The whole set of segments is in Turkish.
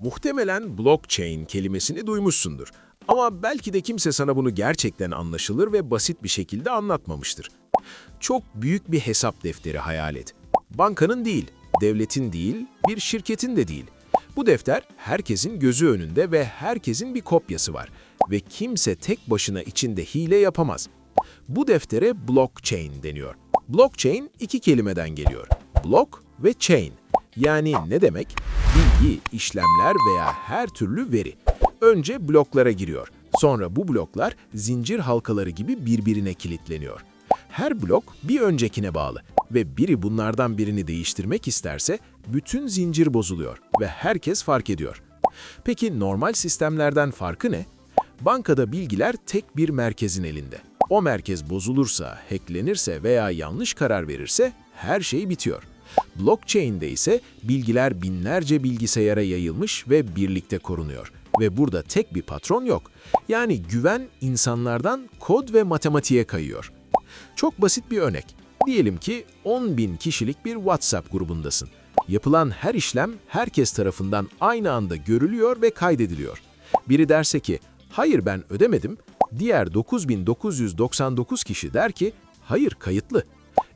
Muhtemelen blockchain kelimesini duymuşsundur. Ama belki de kimse sana bunu gerçekten anlaşılır ve basit bir şekilde anlatmamıştır. Çok büyük bir hesap defteri hayal et. Bankanın değil, devletin değil, bir şirketin de değil. Bu defter herkesin gözü önünde ve herkesin bir kopyası var ve kimse tek başına içinde hile yapamaz. Bu deftere blockchain deniyor. Blockchain iki kelimeden geliyor. Block ve chain. Yani ne demek? Bilgi, işlemler veya her türlü veri. Önce bloklara giriyor. Sonra bu bloklar zincir halkaları gibi birbirine kilitleniyor. Her blok bir öncekine bağlı ve biri bunlardan birini değiştirmek isterse bütün zincir bozuluyor ve herkes fark ediyor. Peki normal sistemlerden farkı ne? Bankada bilgiler tek bir merkezin elinde. O merkez bozulursa, hacklenirse veya yanlış karar verirse her şey bitiyor. Blockchain'de ise bilgiler binlerce bilgisayara yayılmış ve birlikte korunuyor. Ve burada tek bir patron yok. Yani güven insanlardan kod ve matematiğe kayıyor. Çok basit bir örnek. Diyelim ki 10 bin kişilik bir WhatsApp grubundasın. Yapılan her işlem herkes tarafından aynı anda görülüyor ve kaydediliyor. Biri derse ki, hayır ben ödemedim, diğer 9999 kişi der ki, hayır kayıtlı.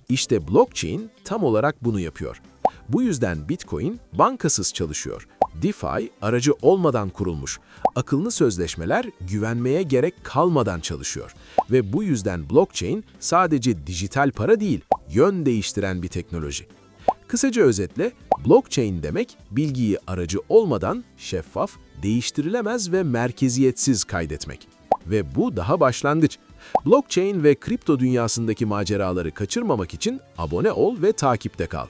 İşte blockchain tam olarak bunu yapıyor. Bu yüzden Bitcoin bankasız çalışıyor. DeFi aracı olmadan kurulmuş. Akıllı sözleşmeler güvenmeye gerek kalmadan çalışıyor. Ve bu yüzden blockchain sadece dijital para değil, yön değiştiren bir teknoloji. Kısaca özetle, blockchain demek bilgiyi aracı olmadan şeffaf, değiştirilemez ve merkeziyetsiz kaydetmek. Ve bu daha başlangıç. Blockchain ve kripto dünyasındaki maceraları kaçırmamak için abone ol ve takipte kal.